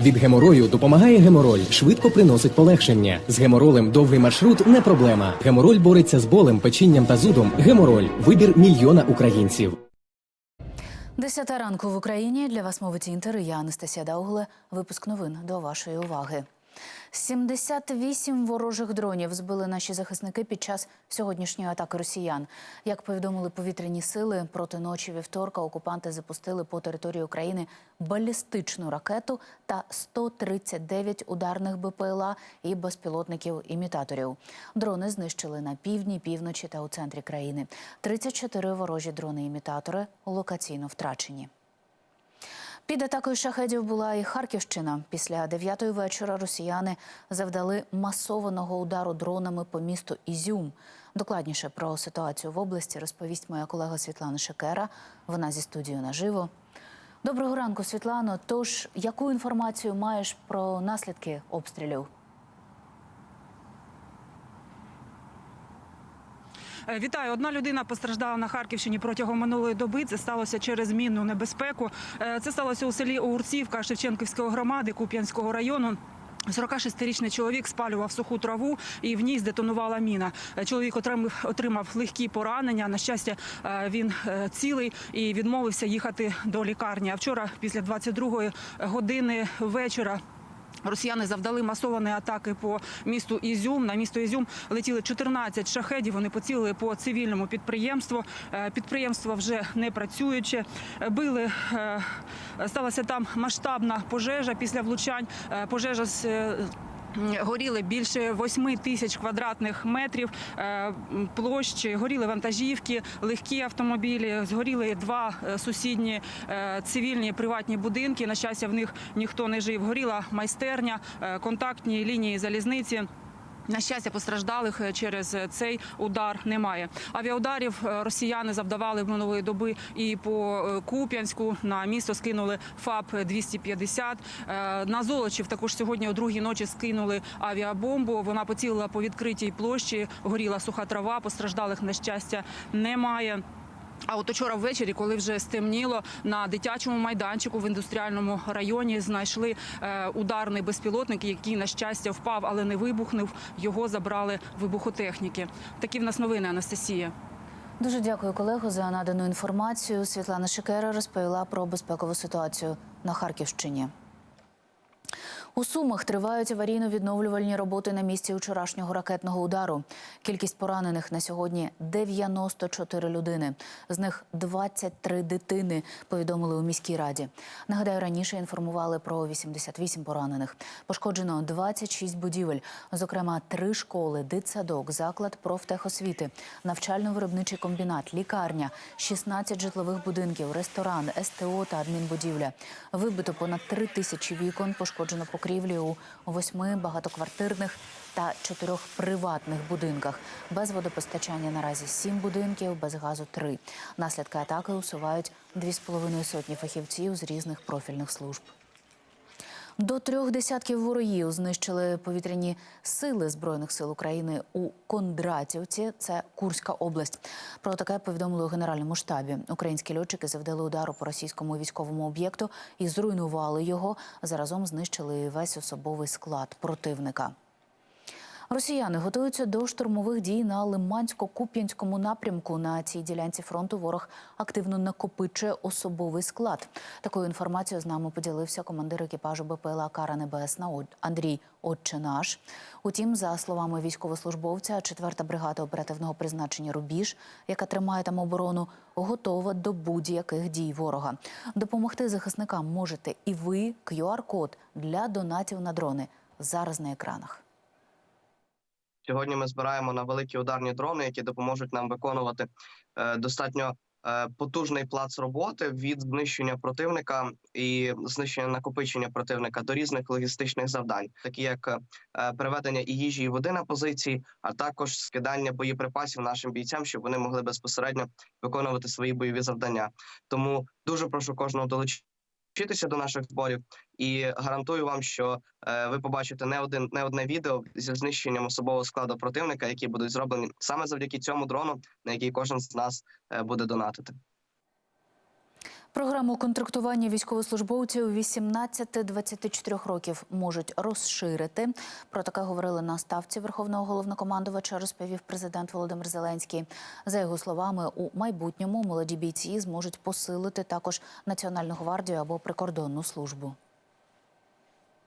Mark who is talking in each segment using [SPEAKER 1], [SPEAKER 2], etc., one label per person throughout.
[SPEAKER 1] Від геморою допомагає гемороль, швидко приносить полегшення. З геморолем довгий маршрут не проблема. Гемороль бореться з болем, печінням та зудом. Гемороль вибір мільйона українців.
[SPEAKER 2] Десята ранку в Україні для вас мовить інтер. Я Анастасія Даугле. Випуск новин до вашої уваги. 78 ворожих дронів збили наші захисники під час сьогоднішньої атаки росіян. Як повідомили повітряні сили, проти ночі вівторка окупанти запустили по території України балістичну ракету та 139 ударних БПЛА і безпілотників-імітаторів. Дрони знищили на півдні, півночі та у центрі країни. 34 ворожі дрони-імітатори локаційно втрачені. Під атакою шахедів була і Харківщина. Після дев'ятої вечора росіяни завдали масованого удару дронами по місту Ізюм. Докладніше про ситуацію в області розповість моя колега Світлана Шекера. Вона зі студією наживо. Доброго ранку, Світлано. Тож, яку інформацію маєш про наслідки обстрілів?
[SPEAKER 3] Вітаю. Одна людина постраждала на Харківщині протягом минулої доби. Це сталося через мінну небезпеку. Е, Це сталося у селі Огурцівка Шевченківської громади Куп'янського району. 46-річний чоловік спалював суху траву і в ній здетонувала міна. Е, Чоловік отримав, отримав легкі поранення. На щастя, е, він е, цілий і відмовився їхати до лікарні. А вчора, після 22-ї години вечора, Росіяни завдали масовані атаки по місту Ізюм. На місто Ізюм летіли 14 шахедів. Вони поцілили по цивільному підприємству. Е, Підприємство вже не працююче. Били е, сталася там масштабна пожежа після влучань. Е, Пожежа з Горіли більше 8 тисяч квадратних метрів е, площі, горіли вантажівки, легкі автомобілі, згоріли два е, сусідні е, цивільні приватні будинки. На щастя, в них ніхто не жив. Горіла майстерня, контактні лінії залізниці. На щастя, постраждалих е, через е, цей удар немає. Авіаударів е, росіяни завдавали в минулої доби і по Куп'янську. На місто скинули ФАП 250 Е, На Золочів також сьогодні о другій ночі скинули авіабомбу. Вона поцілила по відкритій площі. Горіла суха трава. Постраждалих на щастя немає. А от учора ввечері, коли вже стемніло, на дитячому майданчику в індустріальному районі знайшли е, ударний безпілотник, який на щастя впав, але не вибухнув. Його забрали вибухотехніки. Такі в нас новини, Анастасія.
[SPEAKER 2] Дуже дякую, колего, за надану інформацію. Світлана Шекера розповіла про безпекову ситуацію на Харківщині. У Сумах тривають аварійно-відновлювальні роботи на місці вчорашнього ракетного удару. Кількість поранених на сьогодні 94 людини. З них 23 дитини, повідомили у міській раді. Нагадаю, раніше інформували про 88 поранених. Пошкоджено 26 будівель, зокрема три школи, дитсадок, заклад профтехосвіти, навчально-виробничий комбінат, лікарня, 16 житлових будинків, ресторан, СТО та адмінбудівля. Вибито понад 3 тисячі вікон, пошкоджено покрівлі у восьми багатоквартирних та чотирьох приватних будинках. Без водопостачання наразі сім будинків, без газу три. Наслідки атаки усувають дві з половиною сотні фахівців з різних профільних служб. До трьох десятків ворогів знищили повітряні сили збройних сил України у Кондратівці. Це Курська область. Про таке повідомили у генеральному штабі. Українські льотчики завдали удару по російському військовому об'єкту і зруйнували його. Заразом знищили весь особовий склад противника. Росіяни готуються до штурмових дій на Лимансько-Куп'янському напрямку. На цій ділянці фронту ворог активно накопичує особовий склад. Такою інформацією з нами поділився командир екіпажу БПЛА Кара Небесна Андрій Отченаш. Утім, за словами військовослужбовця, 4-та бригада оперативного призначення Рубіж, яка тримає там оборону, готова до будь-яких дій ворога. Допомогти захисникам можете і ви. QR-код для донатів на дрони зараз на екранах.
[SPEAKER 4] Сьогодні ми збираємо на великі ударні дрони, які допоможуть нам виконувати е, достатньо е, потужний плац роботи від знищення противника і знищення накопичення противника до різних логістичних завдань, такі як е, переведення і їжі і води на позиції, а також скидання боєприпасів нашим бійцям, щоб вони могли безпосередньо виконувати свої бойові завдання. Тому дуже прошу кожного долучитися до наших зборів і гарантую вам, що е, ви побачите не один не одне відео зі знищенням особового складу противника, які будуть зроблені саме завдяки цьому дрону, на який кожен з нас е, буде донатити.
[SPEAKER 2] Програму контрактування військовослужбовців 18-24 років можуть розширити. Про таке говорили на ставці Верховного головнокомандувача, розповів президент Володимир Зеленський. За його словами, у майбутньому молоді бійці зможуть посилити також Національну гвардію або прикордонну службу.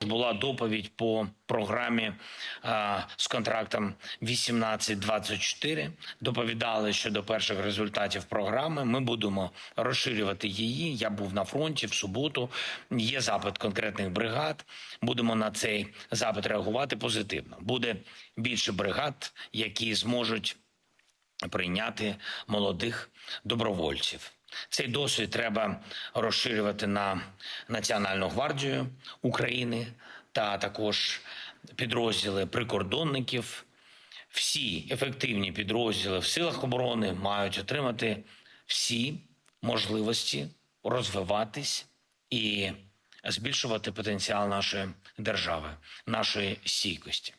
[SPEAKER 5] Була доповідь по програмі а, з контрактом 18-24. Доповідали щодо перших результатів програми. Ми будемо розширювати її. Я був на фронті в суботу. Є запит конкретних бригад. Будемо на цей запит реагувати позитивно. Буде більше бригад, які зможуть прийняти молодих добровольців. Цей досвід треба розширювати на Національну гвардію України та також підрозділи прикордонників. Всі ефективні підрозділи в силах оборони мають отримати всі можливості розвиватись і збільшувати потенціал нашої держави, нашої стійкості.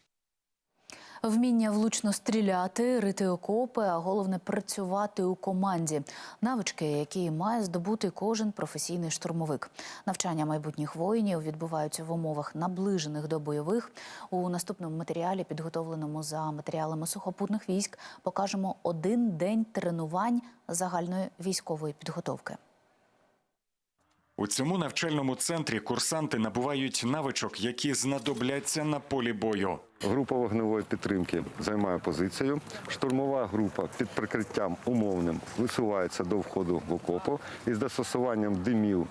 [SPEAKER 2] Вміння влучно стріляти, рити окопи, а головне працювати у команді. Навички, які має здобути кожен професійний штурмовик. Навчання майбутніх воїнів відбуваються в умовах наближених до бойових. У наступному матеріалі, підготовленому за матеріалами сухопутних військ, покажемо один день тренувань загальної військової підготовки.
[SPEAKER 6] У цьому навчальному центрі курсанти набувають навичок, які знадобляться на полі бою.
[SPEAKER 7] Група вогневої підтримки займає позицію. Штурмова група під прикриттям умовним висувається до входу в окопу і з застосуванням димів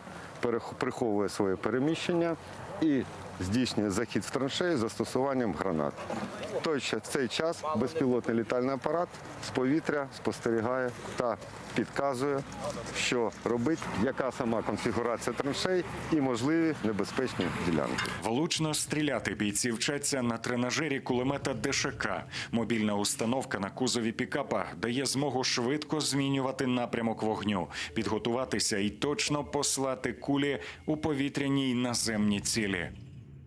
[SPEAKER 7] приховує своє переміщення і здійснює захід в траншеї з застосуванням гранат. Той в цей час безпілотний літальний апарат з повітря спостерігає та підказує, що робить, яка сама конфігурація траншей і можливі небезпечні ділянки.
[SPEAKER 6] Влучно стріляти бійці вчаться на тренажері кулемета ДШК. Мобільна установка на кузові пікапа дає змогу швидко змінювати напрямок вогню, підготуватися і точно послати кулі у повітряні й наземні цілі.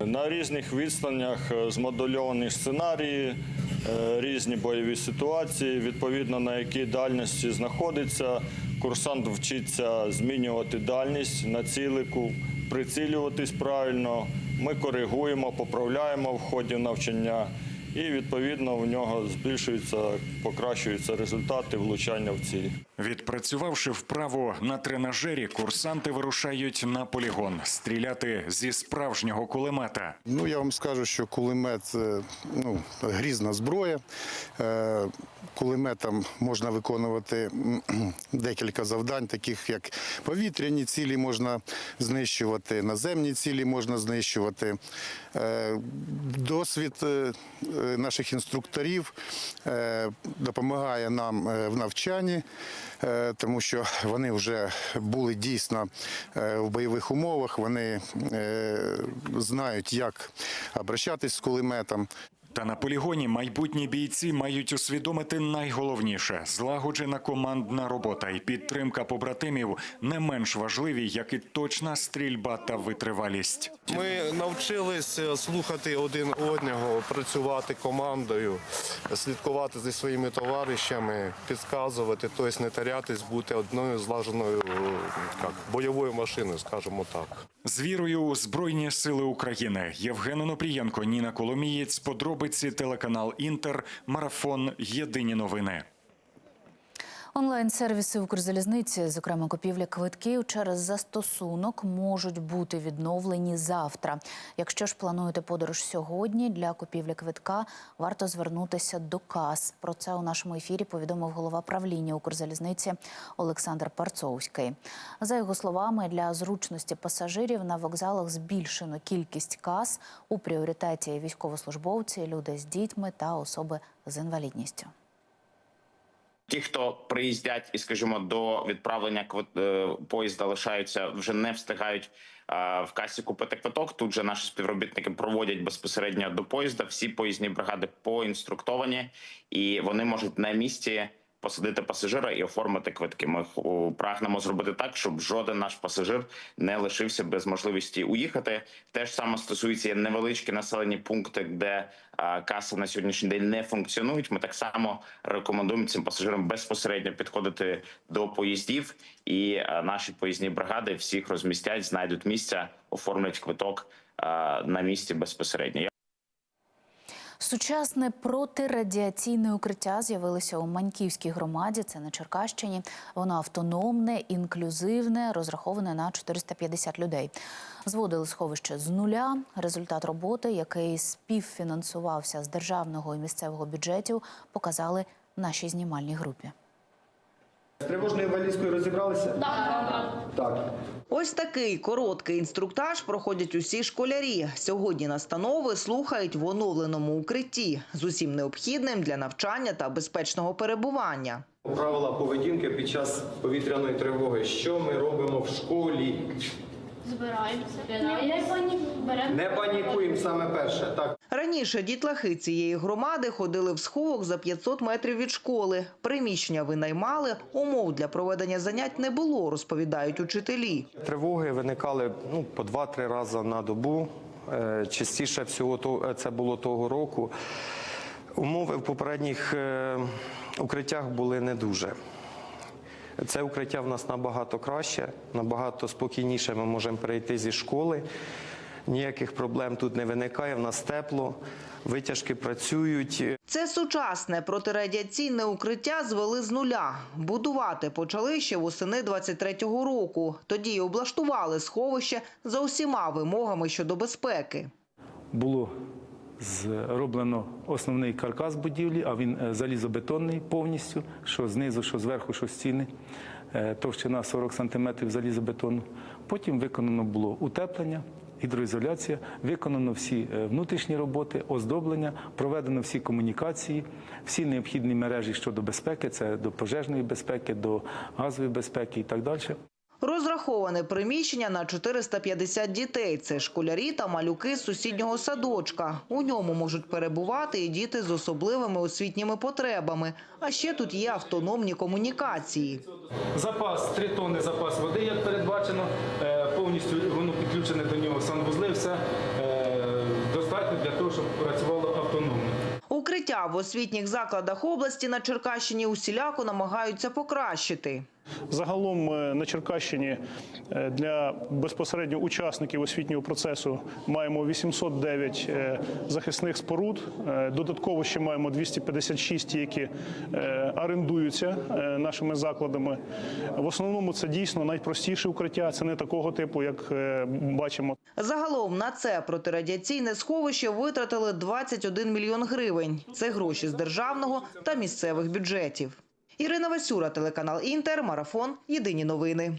[SPEAKER 8] На різних відстанях е, змодульовані сценарії, е, різні бойові ситуації, відповідно на якій дальності знаходиться. Курсант вчиться змінювати дальність на цілику, прицілюватись правильно. Ми коригуємо, поправляємо в ході навчання, і відповідно в нього збільшуються, покращуються результати влучання в ціль.
[SPEAKER 6] Відпрацювавши вправо на тренажері, курсанти вирушають на полігон стріляти зі справжнього кулемета.
[SPEAKER 9] Ну, я вам скажу, що кулемет ну, грізна зброя. Е, Кулеметом можна виконувати декілька завдань, таких як повітряні цілі можна знищувати, наземні цілі можна знищувати. Е, Досвід е, е, наших інструкторів е, допомагає нам е, в навчанні, е, тому що вони вже були дійсно е, в бойових умовах, вони е, знають, як обращатись з кулеметом.
[SPEAKER 6] Та на полігоні майбутні бійці мають усвідомити найголовніше злагоджена командна робота і підтримка побратимів не менш важливі, як і точна стрільба та витривалість.
[SPEAKER 10] Ми навчились е, слухати один одного, працювати командою, слідкувати за своїми товаришами, підказувати, тобто не тарятись, бути одною злаженою е, як, бойовою машиною, скажімо так.
[SPEAKER 6] З вірою у Збройні Сили України Євген Онопрієнко, Ніна Коломієць, подробиці телеканал Інтер, марафон. Єдині новини.
[SPEAKER 2] Онлайн-сервіси Укрзалізниці, зокрема купівля квитків через застосунок, можуть бути відновлені завтра. Якщо ж плануєте подорож сьогодні, для купівлі квитка варто звернутися до кас. Про це у нашому ефірі повідомив голова правління Укрзалізниці Олександр Парцовський. За його словами, для зручності пасажирів на вокзалах збільшено кількість кас у пріоритеті військовослужбовці, люди з дітьми та особи з інвалідністю.
[SPEAKER 11] Ті, хто приїздять і, скажімо, до відправлення е, поїзда лишаються, вже не встигають в касі купити квиток. Тут же наші співробітники проводять безпосередньо до поїзда. Всі поїзні бригади поінструктовані, і вони можуть на місці посадити пасажира і оформити квитки. Ми прагнемо зробити так, щоб жоден наш пасажир не лишився без можливості уїхати. Те ж саме стосується невеличкі населені пункти, де а, каси на сьогоднішній день не функціонують. Ми так само рекомендуємо цим пасажирам безпосередньо підходити до поїздів, і наші поїзні бригади всіх розмістять, знайдуть місця, оформлять квиток на місці безпосередньо.
[SPEAKER 2] Сучасне протирадіаційне укриття з'явилося у Маньківській громаді. Це на Черкащині. Воно автономне, інклюзивне, розраховане на 450 людей. Зводили сховище з нуля. Результат роботи, який співфінансувався з державного і місцевого бюджетів, показали нашій знімальній групі.
[SPEAKER 12] З тривожною валізкою розібралися? Так. Так.
[SPEAKER 13] Ось такий короткий інструктаж проходять усі школярі. Сьогодні настанови слухають в оновленому укритті з усім необхідним для навчання та безпечного перебування.
[SPEAKER 12] Правила поведінки під час повітряної тривоги. Що ми робимо в школі?
[SPEAKER 14] Збираємося. Не панікуємо.
[SPEAKER 12] Не панікуємо саме перше. Так.
[SPEAKER 13] Раніше дітлахи цієї громади ходили в сховок за 500 метрів від школи. Приміщення винаймали, умов для проведення занять не було, розповідають учителі.
[SPEAKER 15] Тривоги виникали ну, по 2-3 рази на добу. Е, Частіше всього то- це було того року. Умови в попередніх е, укриттях були не дуже. Це укриття в нас набагато краще, набагато спокійніше ми можемо перейти зі школи. Ніяких проблем тут не виникає, в нас тепло, витяжки працюють.
[SPEAKER 13] Це сучасне протирадіаційне укриття звели з нуля. Будувати почали ще восени 23-го року. Тоді й облаштували сховище за усіма вимогами щодо безпеки.
[SPEAKER 16] було зроблено основний каркас будівлі, а він е, залізобетонний повністю, що знизу, що зверху, що стіни. Е, Товщина 40 см залізобетону. Потім виконано було утеплення, гідроізоляція, виконано всі е, внутрішні роботи, оздоблення, проведено всі комунікації, всі необхідні мережі щодо безпеки, це до пожежної безпеки, до газової безпеки і так далі.
[SPEAKER 13] Розраховане приміщення на 450 дітей. Це школярі та малюки з сусіднього садочка. У ньому можуть перебувати і діти з особливими освітніми потребами. А ще тут є автономні комунікації.
[SPEAKER 16] Запас 3 тонни запас води, як передбачено, Е, повністю воно підключене до нього санвузли, все е, достатньо для того, щоб працювало автономно.
[SPEAKER 13] Укриття в освітніх закладах області на Черкащині усіляко намагаються покращити.
[SPEAKER 17] Загалом е, на Черкащині е, для безпосередньо учасників освітнього процесу маємо 809 е, захисних споруд. Додатково ще маємо 256, які орендуються нашими закладами. В основному це дійсно найпростіше укриття. Це не такого типу, як бачимо.
[SPEAKER 13] Загалом на це протирадіаційне сховище витратили 21 мільйон гривень. Це гроші з державного та місцевих бюджетів. Ірина Васюра, телеканал Інтер, Марафон. Єдині новини.